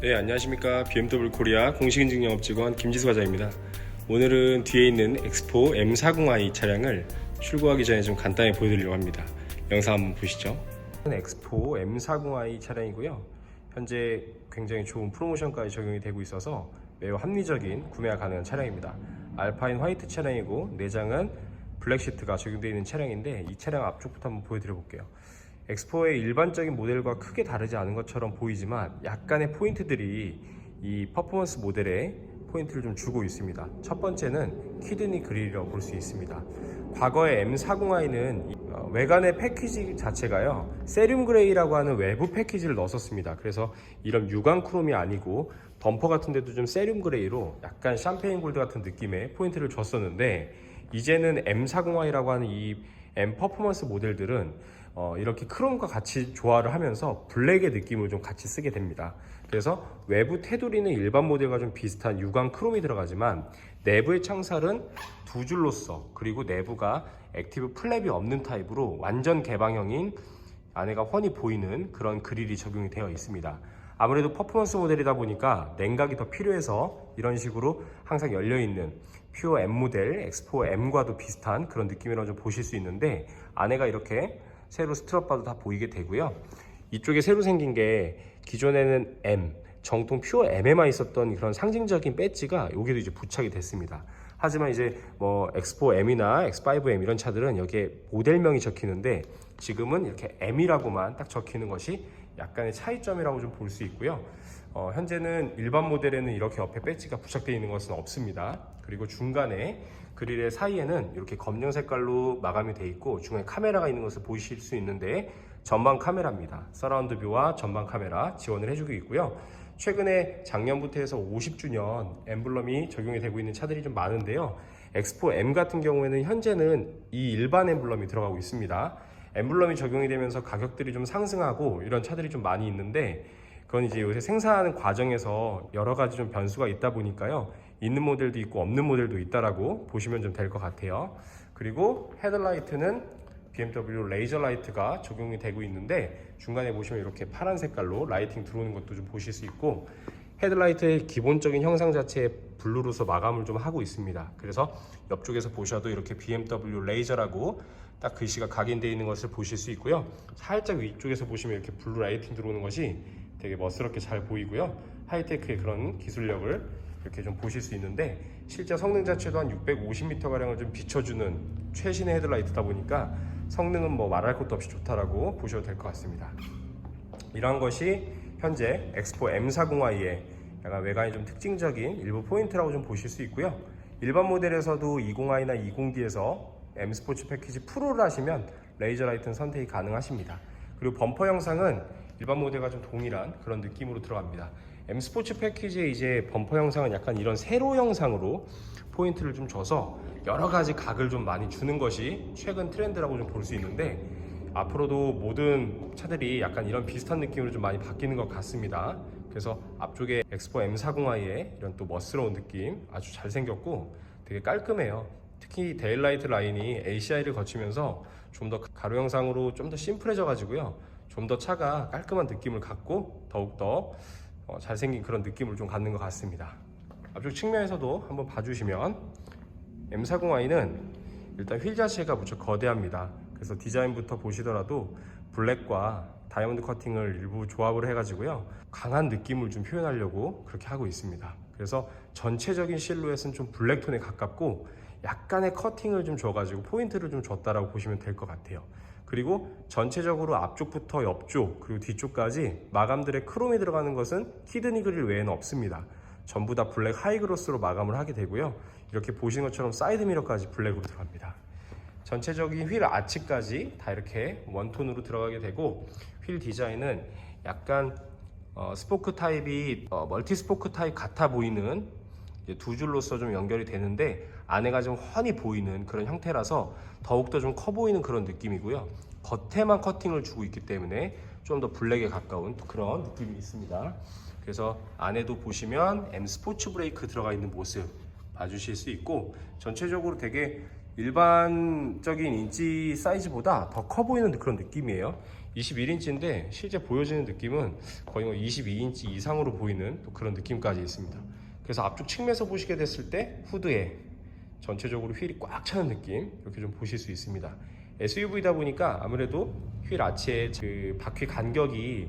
네, 안녕하십니까. BMW 코리아 공식인증 영업 직원 김지수 과장입니다. 오늘은 뒤에 있는 엑스포 M40i 차량을 출고하기 전에 좀 간단히 보여드리려고 합니다. 영상 한번 보시죠. 엑스포 M40i 차량이고요. 현재 굉장히 좋은 프로모션까지 적용이 되고 있어서 매우 합리적인 구매가 가능한 차량입니다. 알파인 화이트 차량이고 내장은 블랙 시트가 적용되어 있는 차량인데 이 차량 앞쪽부터 한번 보여드려 볼게요. 엑스포의 일반적인 모델과 크게 다르지 않은 것처럼 보이지만 약간의 포인트들이 이 퍼포먼스 모델에 포인트를 좀 주고 있습니다. 첫 번째는 키드니 그릴이라고 볼 수 있습니다. 과거의 M40i는 어, 외관의 패키지 자체가요 세륨 그레이라고 하는 외부 패키지를 넣었습니다. 그래서 이런 유광 크롬이 아니고 범퍼 같은 데도 좀 세륨 그레이로 약간 샴페인 골드 같은 느낌의 포인트를 줬었는데 이제는 M40i라고 하는 이 M 퍼포먼스 모델들은 어, 이렇게 크롬과 같이 조화를 하면서 블랙의 느낌을 좀 같이 쓰게 됩니다. 그래서 외부 테두리는 일반 모델과 좀 비슷한 유광 크롬이 들어가지만 내부의 창살은 두 줄로서 그리고 내부가 액티브 플랩이 없는 타입으로 완전 개방형인 안에가 훤히 보이는 그런 그릴이 적용이 되어 있습니다. 아무래도 퍼포먼스 모델이다 보니까 냉각이 더 필요해서 이런 식으로 항상 열려 있는 퓨어 M 모델 엑스포 M과도 비슷한 그런 느낌이라고 좀 보실 수 있는데 안에가 이렇게 새로 스트랩바도 다 보이게 되고요. 이쪽에 새로 생긴 게 기존에는 M 정통 퓨어 M에만 있었던 그런 상징적인 배지가 여기도 이제 부착이 됐습니다. 하지만 이제 뭐 X4 M이나 X5M 이런 차들은 여기에 모델명이 적히는데 지금은 이렇게 M이라고만 딱 적히는 것이 약간의 차이점이라고 좀 볼 수 있고요. 어, 현재는 일반 모델에는 이렇게 옆에 배지가 부착되어 있는 것은 없습니다. 그리고 중간에 그릴의 사이에는 이렇게 검정 색깔로 마감이 되어 있고 중간에 카메라가 있는 것을 보실 수 있는데 전방 카메라입니다. 서라운드 뷰와 전방 카메라 지원을 해주고 있고요. 최근에 작년부터 해서 50주년 엠블럼이 적용이 되고 있는 차들이 좀 많은데요. 엑스포 M 같은 경우에는 현재는 이 일반 엠블럼이 들어가고 있습니다. 엠블럼이 적용이 되면서 가격들이 좀 상승하고 이런 차들이 좀 많이 있는데 그건 이제 요새 생산하는 과정에서 여러 가지 좀 변수가 있다 보니까요. 있는 모델도 있고 없는 모델도 있다라고 보시면 좀 될 것 같아요. 그리고 헤드라이트는 BMW 레이저 라이트가 적용이 되고 있는데 중간에 보시면 이렇게 파란 색깔로 라이팅 들어오는 것도 좀 보실 수 있고 헤드라이트의 기본적인 형상 자체에 블루로서 마감을 좀 하고 있습니다. 그래서 옆쪽에서 보셔도 이렇게 BMW 레이저라고 딱 글씨가 각인되어 있는 것을 보실 수 있고요. 살짝 위쪽에서 보시면 이렇게 블루 라이팅 들어오는 것이 되게 멋스럽게 잘 보이고요. 하이테크의 그런 기술력을 이렇게 좀 보실 수 있는데 실제 성능 자체도 한 650m 가량을 좀 비춰주는 최신의 헤드라이트다 보니까 성능은 뭐 말할 것도 없이 좋다라고 보셔도 될 것 같습니다. 이러한 것이 현재 엑스포 M40i의 약간 외관이 좀 특징적인 일부 포인트라고 좀 보실 수 있고요. 일반 모델에서도 20i나 20D에서 M 스포츠 패키지 프로를 하시면 레이저 라이트는 선택이 가능하십니다. 그리고 범퍼 형상은 일반 모델과 좀 동일한 그런 느낌으로 들어갑니다. M 스포츠 패키지의 이제 범퍼 형상은 약간 이런 세로 형상으로 포인트를 좀 줘서 여러 가지 각을 좀 많이 주는 것이 최근 트렌드라고 좀 볼 수 있는데 앞으로도 모든 차들이 약간 이런 비슷한 느낌으로 좀 많이 바뀌는 것 같습니다. 그래서 앞쪽에 엑스포 M40i의 이런 또 멋스러운 느낌 아주 잘생겼고 되게 깔끔해요. 특히 데일라이트 라인이 ACI를 거치면서 좀 더 가로 형상으로 좀 더 심플해져 가지고요. 좀 더 차가 깔끔한 느낌을 갖고 더욱더 어, 잘생긴 그런 느낌을 좀 갖는 것 같습니다. 앞쪽 측면에서도 한번 봐주시면 M40i는 일단 휠 자체가 무척 거대합니다. 그래서 디자인부터 보시더라도 블랙과 다이아몬드 커팅을 일부 조합을 해가지고요 강한 느낌을 좀 표현하려고 그렇게 하고 있습니다. 그래서 전체적인 실루엣은 좀 블랙톤에 가깝고 약간의 커팅을 좀 줘가지고 포인트를 좀 줬다라고 보시면 될 것 같아요. 그리고 전체적으로 앞쪽부터 옆쪽 그리고 뒤쪽까지 마감들의 크롬이 들어가는 것은 키드니 그릴 외에는 없습니다. 전부 다 블랙 하이그로스로 마감을 하게 되고요. 이렇게 보시는 것처럼 사이드 미러까지 블랙으로 들어갑니다. 전체적인 휠 아치까지 다 이렇게 원톤으로 들어가게 되고 휠 디자인은 약간 어, 스포크 타입이 어, 멀티 스포크 타입 같아 보이는 두 줄로서 좀 연결이 되는데 안에가 좀 훤히 보이는 그런 형태라서 더욱더 좀 커 보이는 그런 느낌이고요. 겉에만 커팅을 주고 있기 때문에 좀 더 블랙에 가까운 또 그런 느낌이 있습니다. 그래서 안에도 보시면 M 스포츠 브레이크 들어가 있는 모습 봐주실 수 있고 전체적으로 되게 일반적인 인치 사이즈보다 더 커 보이는 그런 느낌이에요. 21인치인데 실제 보여지는 느낌은 거의 뭐 22인치 이상으로 보이는 또 그런 느낌까지 있습니다. 그래서 앞쪽 측면에서 보시게 됐을 때 후드에 전체적으로 휠이 꽉 차는 느낌 이렇게 좀 보실 수 있습니다. SUV다 보니까 아무래도 휠 아치의 그 바퀴 간격이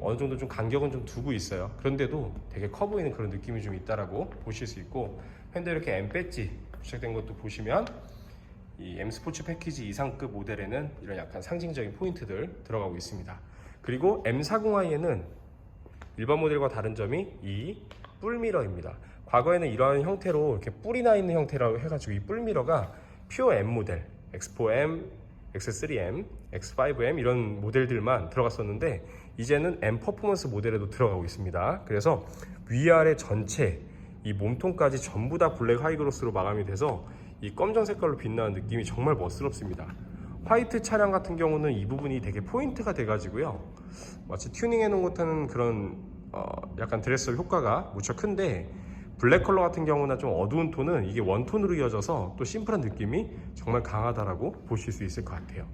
어느 정도 좀 간격은 좀 두고 있어요. 그런데도 되게 커 보이는 그런 느낌이 좀 있다라고 보실 수 있고 현대 이렇게 M 배지 부착된 것도 보시면 이 M 스포츠 패키지 이상급 모델에는 이런 약간 상징적인 포인트들 들어가고 있습니다. 그리고 M40i에는 일반 모델과 다른 점이 이 뿔미러입니다. 과거에는 이러한 형태로 이렇게 뿔이 나 있는 형태라고 해가지고 이 뿔미러가 퓨어 M 모델, X4M, X3M, X5M 이런 모델들만 들어갔었는데 이제는 M 퍼포먼스 모델에도 들어가고 있습니다. 그래서 위아래 전체 이 몸통까지 전부 다 블랙 하이그로스로 마감이 돼서 이 검정 색깔로 빛나는 느낌이 정말 멋스럽습니다. 화이트 차량 같은 경우는 이 부분이 되게 포인트가 돼가지고요. 마치 튜닝해 놓은 듯한 그런 어, 약간 드레스 효과가 무척 큰데 블랙 컬러 같은 경우나 좀 어두운 톤은 이게 원톤으로 이어져서 또 심플한 느낌이 정말 강하다라고 보실 수 있을 것 같아요.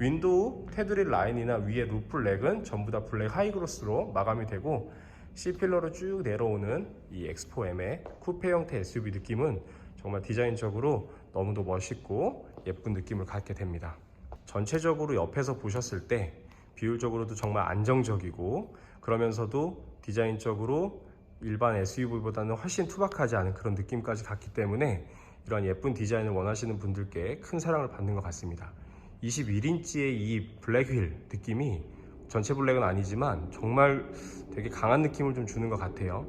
윈도우 테두리 라인이나 위에 루프 렉은 전부 다 블랙 하이그로스로 마감이 되고 C필러로 쭉 내려오는 이 X4M의 쿠페 형태 SUV 느낌은 정말 디자인적으로 너무도 멋있고 예쁜 느낌을 갖게 됩니다. 전체적으로 옆에서 보셨을 때 비율적으로도 정말 안정적이고 그러면서도 디자인적으로 일반 SUV보다는 훨씬 투박하지 않은 그런 느낌까지 갖기 때문에 이런 예쁜 디자인을 원하시는 분들께 큰 사랑을 받는 것 같습니다. 21인치의 이 블랙 휠 느낌이 전체 블랙은 아니지만 정말 되게 강한 느낌을 좀 주는 것 같아요.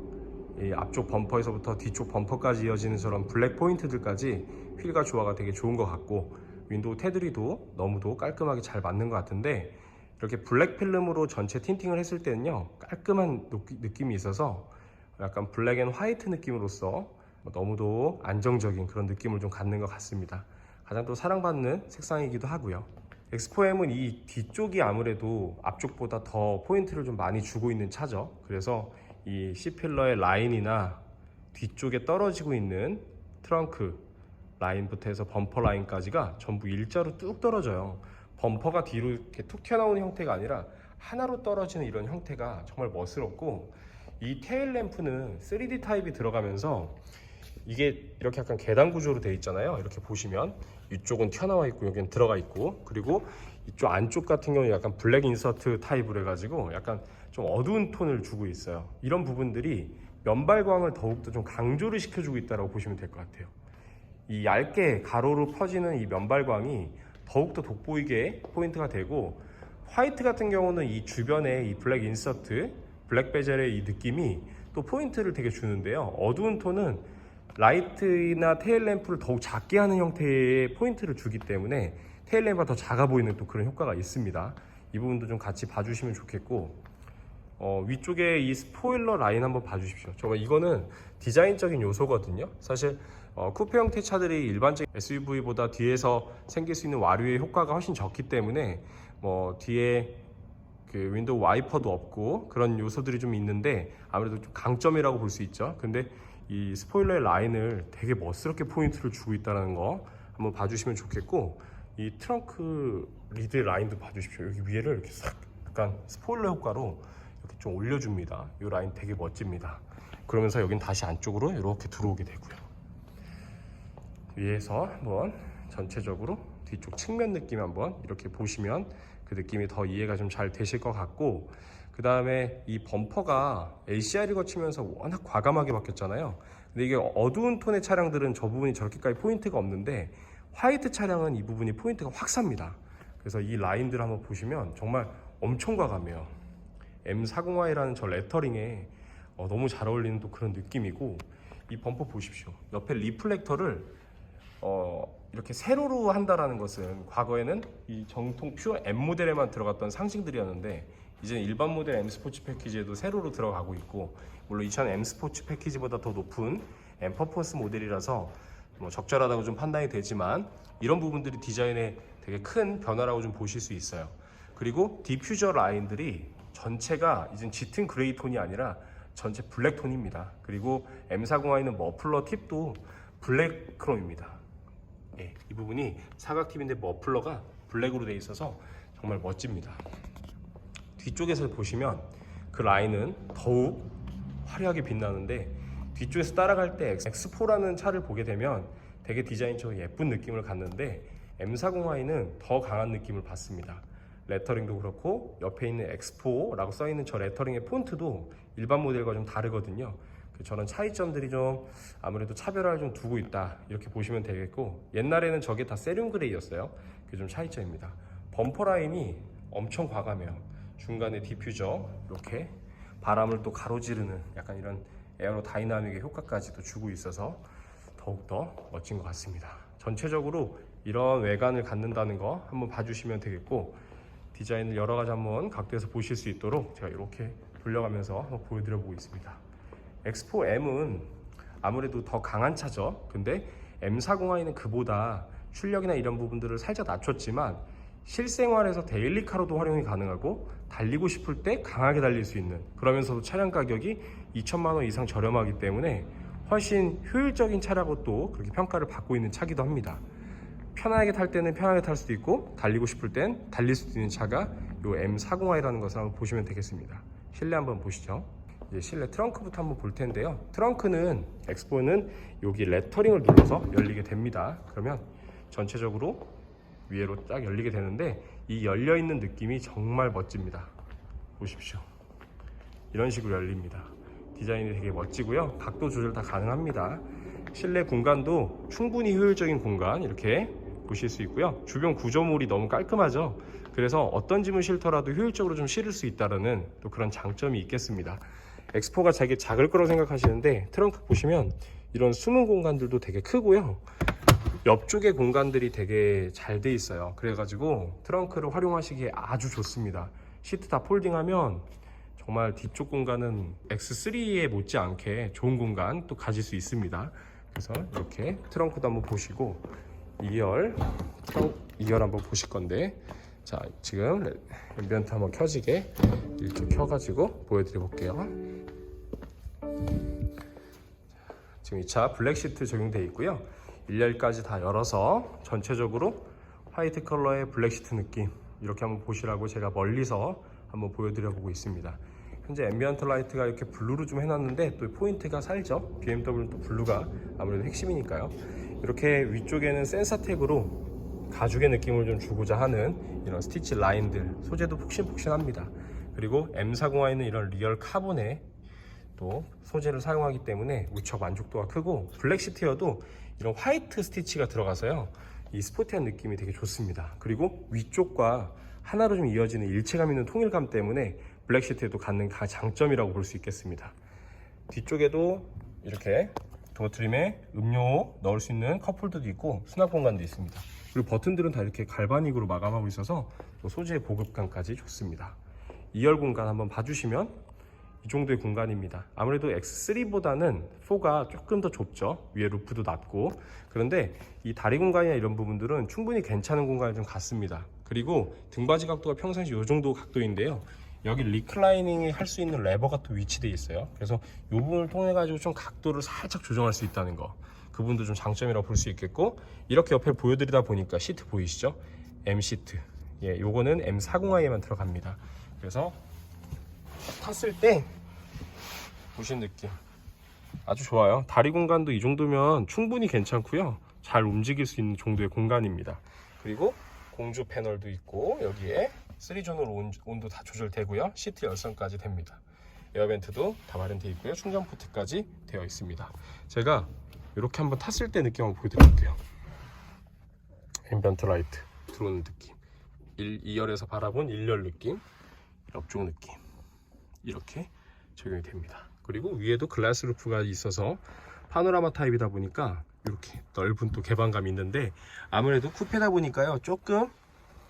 이 앞쪽 범퍼에서부터 뒤쪽 범퍼까지 이어지는 저런 블랙 포인트들까지 휠과 조화가 되게 좋은 것 같고 윈도우 테두리도 너무도 깔끔하게 잘 맞는 것 같은데 이렇게 블랙 필름으로 전체 틴팅을 했을 때는요 깔끔한 느낌이 있어서 약간 블랙 앤 화이트 느낌으로서 너무도 안정적인 그런 느낌을 좀 갖는 것 같습니다 가장 또 사랑받는 색상이기도 하고요 X4M은 이 뒤쪽이 아무래도 앞쪽보다 더 포인트를 좀 많이 주고 있는 차죠 그래서 이 C필러의 라인이나 뒤쪽에 떨어지고 있는 트렁크 라인부터 해서 범퍼 라인까지가 전부 일자로 뚝 떨어져요. 범퍼가 뒤로 이렇게 툭 튀어나오는 형태가 아니라 하나로 떨어지는 이런 형태가 정말 멋스럽고 이 테일 램프는 3D 타입이 들어가면서 이게 이렇게 약간 계단 구조로 되어 있잖아요. 이렇게 보시면 이쪽은 튀어나와 있고 여기는 들어가 있고 그리고 이쪽 안쪽 같은 경우는 약간 블랙 인서트 타입으로 해가지고 약간 좀 어두운 톤을 주고 있어요. 이런 부분들이 면발광을 더욱더 좀 강조를 시켜주고 있다고 보시면 될 것 같아요. 이 얇게 가로로 퍼지는 이 면발광이 더욱더 돋보이게 포인트가 되고 화이트 같은 경우는 이 주변에 이 블랙 인서트, 블랙 베젤의 이 느낌이 또 포인트를 되게 주는데요. 어두운 톤은 라이트나 테일 램프를 더욱 작게 하는 형태의 포인트를 주기 때문에 테일 램프가 더 작아 보이는 또 그런 효과가 있습니다. 이 부분도 좀 같이 봐주시면 좋겠고 어, 위쪽에 이 스포일러 라인 한번 봐주십시오. 정말 이거는 디자인적인 요소거든요. 사실 어, 쿠페 형태 차들이 일반적인 SUV보다 뒤에서 생길 수 있는 와류의 효과가 훨씬 적기 때문에 뭐 뒤에 그 윈도우 와이퍼도 없고 그런 요소들이 좀 있는데 아무래도 좀 강점이라고 볼 수 있죠. 근데 이 스포일러의 라인을 되게 멋스럽게 포인트를 주고 있다는 거 한번 봐주시면 좋겠고 이 트렁크 리드 라인도 봐주십시오. 여기 위에를 이렇게 싹 약간 스포일러 효과로 이렇게 좀 올려줍니다. 이 라인 되게 멋집니다. 그러면서 여긴 다시 안쪽으로 이렇게 들어오게 되고요. 위에서 한번 전체적으로 뒤쪽 측면 느낌 한번 이렇게 보시면 그 느낌이 더 이해가 좀 잘 되실 것 같고 그 다음에 이 범퍼가 LCR이 거치면서 워낙 과감하게 바뀌었잖아요. 근데 이게 어두운 톤의 차량들은 저 부분이 저렇게까지 포인트가 없는데 화이트 차량은 이 부분이 포인트가 확 삽니다. 그래서 이 라인들 한번 보시면 정말 엄청 과감해요. M40i라는 저 레터링에 어, 너무 잘 어울리는 또 그런 느낌이고 이 범퍼 보십시오. 옆에 리플렉터를 어, 이렇게 세로로 한다라는 것은 과거에는 이 정통 퓨어 M 모델에만 들어갔던 상징들이었는데 이제는 일반 모델 M 스포츠 패키지에도 세로로 들어가고 있고 물론 2000 M 스포츠 패키지보다 더 높은 M 퍼포먼스 모델이라서 뭐 적절하다고 좀 판단이 되지만 이런 부분들이 디자인에 되게 큰 변화라고 좀 보실 수 있어요. 그리고 디퓨저 라인들이 전체가 이제 짙은 그레이 톤이 아니라 전체 블랙 톤입니다. 그리고 M40i는 머플러 팁도 블랙 크롬입니다. 예, 이 부분이 사각 팁인데 머플러가 블랙으로 되어 있어서 정말 멋집니다. 뒤쪽에서 보시면 그 라인은 더욱 화려하게 빛나는데 뒤쪽에서 따라갈 때 X4라는 차를 보게 되면 되게 디자인적으로 예쁜 느낌을 갖는데 M40i는 더 강한 느낌을 받습니다. 레터링도 그렇고 옆에 있는 X4라고 써 있는 저 레터링의 폰트도 일반 모델과 좀 다르거든요. 그 저런 차이점들이 좀 아무래도 차별화를 좀 두고 있다 이렇게 보시면 되겠고 옛날에는 저게 다 세륨 그레이였어요. 그게 좀 차이점입니다. 범퍼 라인이 엄청 과감해요. 중간에 디퓨저 이렇게 바람을 또 가로지르는 약간 이런 에어로 다이나믹의 효과까지도 주고 있어서 더욱더 멋진 것 같습니다. 전체적으로 이런 외관을 갖는다는 거 한번 봐주시면 되겠고 디자인을 여러 가지 한번 각도에서 보실 수 있도록 제가 이렇게 돌려가면서 보여드려 보고 있습니다. X4M은 아무래도 더 강한 차죠. 근데 M40i는 그보다 출력이나 이런 부분들을 살짝 낮췄지만 실생활에서 데일리카로도 활용이 가능하고 달리고 싶을 때 강하게 달릴 수 있는 그러면서도 차량 가격이 2천만 원 이상 저렴하기 때문에 훨씬 효율적인 차라고 또 그렇게 평가를 받고 있는 차기도 합니다. 편하게 탈 때는 편하게 탈 수도 있고 달리고 싶을 땐 달릴 수도 있는 차가 이 M40i라는 것을 한번 보시면 되겠습니다. 실내 한번 보시죠. 이제 실내 트렁크부터 한번 볼 텐데요. 트렁크는 엑스포는 여기 레터링을 눌러서 열리게 됩니다. 그러면 전체적으로 위로 쫙 열리게 되는데 이 열려 있는 느낌이 정말 멋집니다. 보십시오. 이런 식으로 열립니다. 디자인이 되게 멋지고요. 각도 조절 다 가능합니다. 실내 공간도 충분히 효율적인 공간 이렇게 보실 수 있고요. 주변 구조물이 너무 깔끔하죠. 그래서 어떤 짐을 싣더라도 효율적으로 좀 실을 수 있다는 또 그런 장점이 있겠습니다. 엑스포가 되게 작을 거라고 생각하시는데 트렁크 보시면 이런 숨은 공간들도 되게 크고요. 옆쪽에 공간들이 되게 잘 돼 있어요. 그래가지고 트렁크를 활용하시기에 아주 좋습니다. 시트 다 폴딩하면 정말 뒤쪽 공간은 X3에 못지않게 좋은 공간 또 가질 수 있습니다. 그래서 이렇게 트렁크도 한번 보시고 2열 트렁 2열 한번 보실 건데 자 지금 레- 앰비언트 한번 켜지게 이렇게 켜가지고 보여드려 볼게요. 지금 이 차 블랙 시트 적용되어 있고요. 1열까지 다 열어서 전체적으로 화이트 컬러의 블랙 시트 느낌 이렇게 한번 보시라고 제가 멀리서 한번 보여드려 보고 있습니다. 현재 앰비언트 라이트가 이렇게 블루로 좀 해놨는데 또 포인트가 살죠. BMW는 또 블루가 아무래도 핵심이니까요. 이렇게 위쪽에는 센서텍으로 가죽의 느낌을 좀 주고자 하는 이런 스티치 라인들 소재도 푹신푹신합니다. 그리고 M40i는 이런 리얼 카본의 또 소재를 사용하기 때문에 무척 만족도가 크고 블랙 시트여도 이런 화이트 스티치가 들어가서요 이 스포티한 느낌이 되게 좋습니다. 그리고 위쪽과 하나로 좀 이어지는 일체감 있는 통일감 때문에 블랙 시트에도 갖는 가 장점이라고 볼 수 있겠습니다. 뒤쪽에도 이렇게 도어 트림에 음료 넣을 수 있는 컵홀더도 있고 수납 공간도 있습니다. 그리고 버튼들은 다 이렇게 갈바닉으로 마감하고 있어서 또 소재의 보급감까지 좋습니다. 2열 공간 한번 봐주시면 이 정도의 공간입니다. 아무래도 X3보다는 4가 조금 더 좁죠. 위에 루프도 낮고. 그런데 이 다리 공간이나 이런 부분들은 충분히 괜찮은 공간이 좀 같습니다. 그리고 등받이 각도가 평상시 이 정도 각도인데요. 여기 리클라이닝이 할수 있는 레버가 또 위치되어 있어요. 그래서 이 부분을 통해 가지고 좀 각도를 살짝 조정할 수 있다는 거. 그 부분도 좀 장점이라고 볼 수 있겠고 이렇게 옆에 보여드리다 보니까 시트 보이시죠? M 시트. 예, 요거는 M40i에만 들어갑니다. 그래서 탔을 때 보신 느낌. 아주 좋아요. 다리 공간도 이 정도면 충분히 괜찮고요. 잘 움직일 수 있는 정도의 공간입니다. 그리고 공조 패널도 있고 여기에 3존으로 온도 다 조절되고요. 시트 열선까지 됩니다. 에어벤트도 다 마련되어 있고요. 충전 포트까지 되어 있습니다. 제가 이렇게 한번 탔을 때 느낌 한번 보여드릴게요. 앰비언트 라이트 들어오는 느낌. 1, 2열에서 바라본 1열 느낌. 옆쪽 느낌 이렇게 적용이 됩니다. 그리고 위에도 글라스 루프가 있어서 파노라마 타입이다 보니까 이렇게 넓은 또 개방감이 있는데 아무래도 쿠페다 보니까요 조금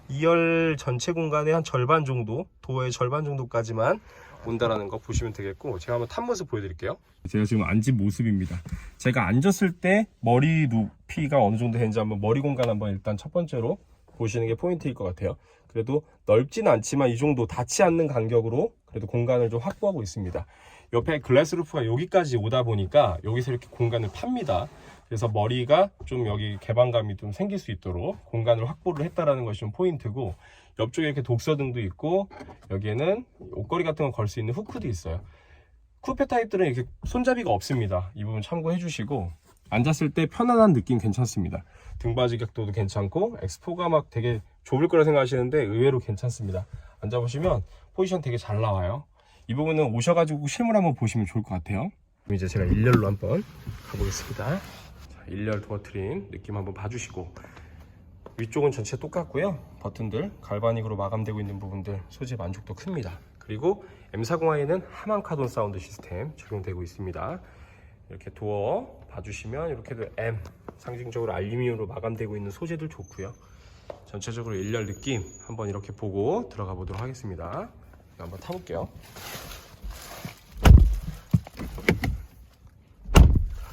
2열 전체 공간의 한 절반 정도 도어의 절반 정도까지만 온다라는 거 보시면 되겠고 제가 한번 탄 모습 보여드릴게요 제가 지금 앉은 모습입니다 제가 앉았을 때 머리 높이가 어느 정도 되는지 한번 머리 공간 한번 일단 첫 번째로 보시는 게 포인트일 것 같아요. 그래도 넓진 않지만 이 정도 닿지 않는 간격으로 그래도 공간을 좀 확보하고 있습니다. 옆에 글라스 루프가 여기까지 오다 보니까 여기서 이렇게 공간을 팝니다. 그래서 머리가 좀 여기 개방감이 좀 생길 수 있도록 공간을 확보를 했다라는 것이 좀 포인트고 옆쪽에 이렇게 독서등도 있고 여기에는 옷걸이 같은 거걸수 있는 후크도 있어요. 쿠페 타입들은 이렇게 손잡이가 없습니다. 이 부분 참고해 주시고 앉았을 때 편안한 느낌 괜찮습니다. 등받이 각도도 괜찮고 엑스포가 막 되게 좁을 거라 생각하시는데 의외로 괜찮습니다. 앉아보시면 포지션 되게 잘 나와요. 이 부분은 오셔가지고 실물 한번 보시면 좋을 것 같아요. 이제 제가 일렬로 한번 가보겠습니다. 자, 일렬 도어 트림 느낌 한번 봐주시고 위쪽은 전체 똑같고요. 버튼들 갈바닉으로 마감되고 있는 부분들 소재 만족도 큽니다. 그리고 M40i에는 하만 카돈 사운드 시스템 적용되고 있습니다. 이렇게 도어 봐주시면 이렇게도 M 상징적으로 알루미늄으로 마감되고 있는 소재들 좋고요. 전체적으로 일렬 느낌 한번 이렇게 보고 들어가 보도록 하겠습니다. 한번 타볼게요.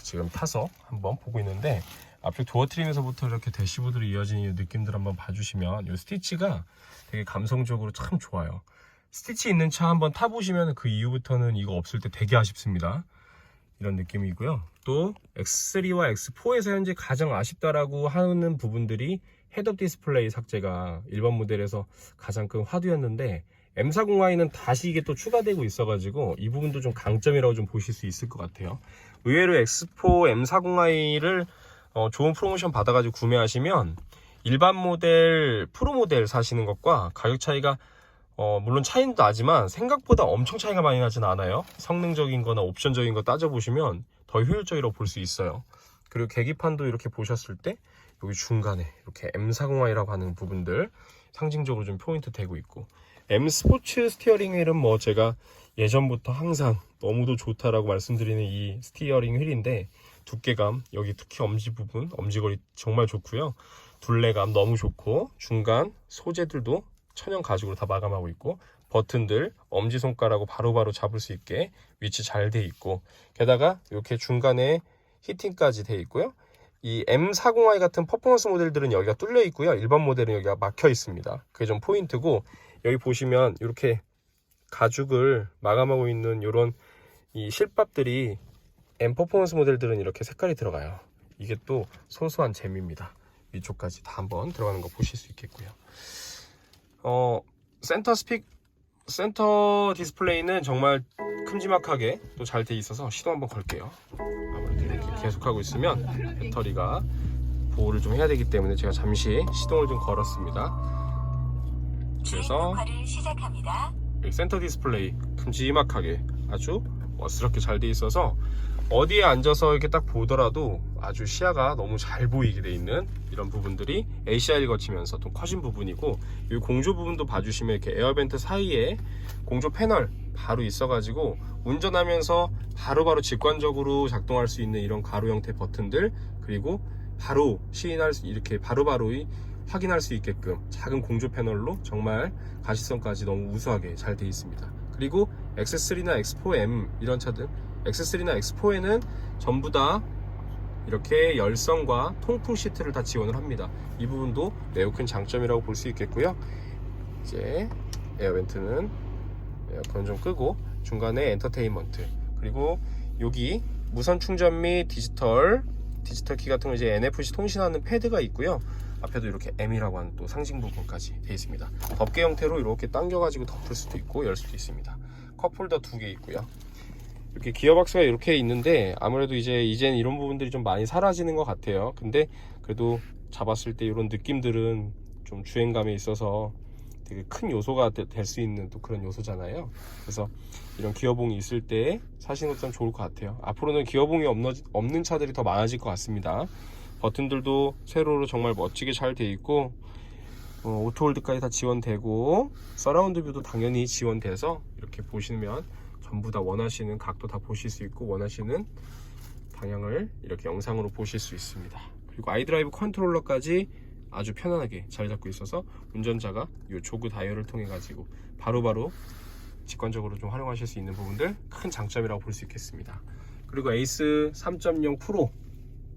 지금 타서 한번 보고 있는데 앞쪽 도어 트림에서부터 이렇게 대시보드로 이어진 이 느낌들 한번 봐주시면 이 스티치가 되게 감성적으로 참 좋아요. 스티치 있는 차 한번 타보시면 그 이후부터는 이거 없을 때 되게 아쉽습니다. 이런 느낌이고요. 또 X3와 X4에서 현재 가장 아쉽다라고 하는 부분들이 헤드업 디스플레이 삭제가 일반 모델에서 가장 큰 화두였는데 M40i는 다시 이게 또 추가되고 있어가지고 이 부분도 좀 강점이라고 좀 보실 수 있을 것 같아요. 의외로 X4 M40i를 어, 좋은 프로모션 받아가지고 구매하시면 일반 모델 프로 모델 사시는 것과 가격 차이가 어, 물론 차이는 나지만 생각보다 엄청 차이가 많이 나진 않아요. 성능적인 거나 옵션적인 거 따져보시면 더 효율적이라고 볼 수 있어요. 그리고 계기판도 이렇게 보셨을 때 여기 중간에 이렇게 M40i라고 하는 부분들 상징적으로 좀 포인트 되고 있고 M 스포츠 스티어링 휠은 뭐 제가 예전부터 항상 너무도 좋다라고 말씀드리는 이 스티어링 휠인데 두께감 여기 특히 엄지 부분 엄지거리 정말 좋고요. 둘레감 너무 좋고 중간 소재들도 천연 가죽으로 다 마감하고 있고 버튼들 엄지손가락으로 바로바로 잡을 수 있게 위치 잘 돼 있고 게다가 이렇게 중간에 히팅까지 돼 있고요 이 M40i 같은 퍼포먼스 모델들은 여기가 뚫려 있고요. 일반 모델은 여기가 막혀 있습니다. 그게 좀 포인트고 여기 보시면 이렇게 가죽을 마감하고 있는 이런 이 실밥들이 M 퍼포먼스 모델들은 이렇게 색깔이 들어가요. 이게 또 소소한 재미입니다. 위쪽까지 다 한번 들어가는 거 보실 수 있겠고요. 어 센터 스픽 센터 디스플레이는 정말 큼지막하게 또 잘 돼 있어서 시도 한번 걸게요. 아무래도 이렇게 계속하고 있으면 배터리가 보호를 좀 해야 되기 때문에 제가 잠시 시동을 좀 걸었습니다. 그래서 센터 디스플레이 큼지막하게 아주 멋스럽게 잘 돼 있어서 어디에 앉아서 이렇게 딱 보더라도 아주 시야가 너무 잘 보이게 돼 있는 이런 부분들이 ACR을 거치면서 좀 커진 부분이고 이 공조 부분도 봐주시면 이렇게 에어벤트 사이에 공조 패널 바로 있어가지고 운전하면서 바로 바로 직관적으로 작동할 수 있는 이런 가로 형태 버튼들 그리고 바로 시인할 수 이렇게 바로바로 이 확인할 수 있게끔 작은 공조 패널로 정말 가시성까지 너무 우수하게 잘 되어 있습니다. 그리고 X3나 X4M 이런 차들 X3나 X4에는 전부 다 이렇게 열선과 통풍 시트를 다 지원을 합니다. 이 부분도 매우 큰 장점이라고 볼 수 있겠고요. 이제 에어벤트는 에어컨 좀 끄고 중간에 엔터테인먼트 그리고 여기 무선 충전 및 디지털 디지털 키 같은 거 이제 NFC 통신하는 패드가 있고요. 앞에도 이렇게 M이라고 하는 또 상징 부분까지 되어 있습니다. 덮개 형태로 이렇게 당겨가지고 덮을 수도 있고 열 수도 있습니다. 컵홀더 두 개 있고요. 이렇게 기어박스가 이렇게 있는데 아무래도 이제 이제는 이런 부분들이 좀 많이 사라지는 것 같아요. 근데 그래도 잡았을 때 이런 느낌들은 좀 주행감에 있어서 되게 큰 요소가 될 수 있는 또 그런 요소잖아요. 그래서 이런 기어봉이 있을 때 사시는 것도 참 좋을 것 같아요. 앞으로는 기어봉이 없는, 없는 차들이 더 많아질 것 같습니다. 버튼들도 세로로 정말 멋지게 잘 돼 있고 어, 오토홀드까지 다 지원되고 서라운드 뷰도 당연히 지원돼서 이렇게 보시면 전부 다 원하시는 각도 다 보실 수 있고 원하시는 방향을 이렇게 영상으로 보실 수 있습니다. 그리고 아이드라이브 컨트롤러까지 아주 편안하게 잘 잡고 있어서 운전자가 이 조그 다이얼을 통해 가지고 바로바로 직관적으로 좀 활용하실 수 있는 부분들 큰 장점이라고 볼 수 있겠습니다. 그리고 에이스 3.0 프로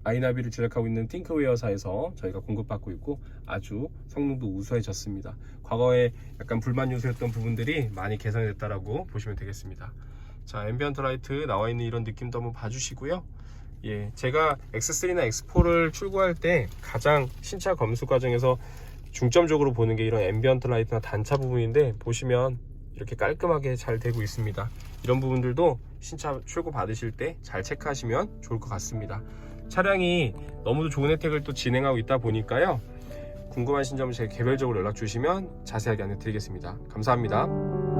아이나비를 제작하고 있는 팅크웨어사에서 저희가 공급받고 있고 아주 성능도 우수해졌습니다. 과거에 약간 불만 요소였던 부분들이 많이 개선이 됐다라고 보시면 되겠습니다. 자, 앰비언트 라이트 나와 있는 이런 느낌도 한번 봐주시고요. 예, 제가 X3나 X4를 출고할 때 가장 신차 검수 과정에서 중점적으로 보는 게 이런 앰비언트 라이트나 단차 부분인데 보시면 이렇게 깔끔하게 잘 되고 있습니다. 이런 부분들도 신차 출고 받으실 때 잘 체크하시면 좋을 것 같습니다. 차량이 너무도 좋은 혜택을 또 진행하고 있다 보니까요. 궁금하신 점은 제가 개별적으로 연락 주시면 자세하게 안내 드리겠습니다. 감사합니다.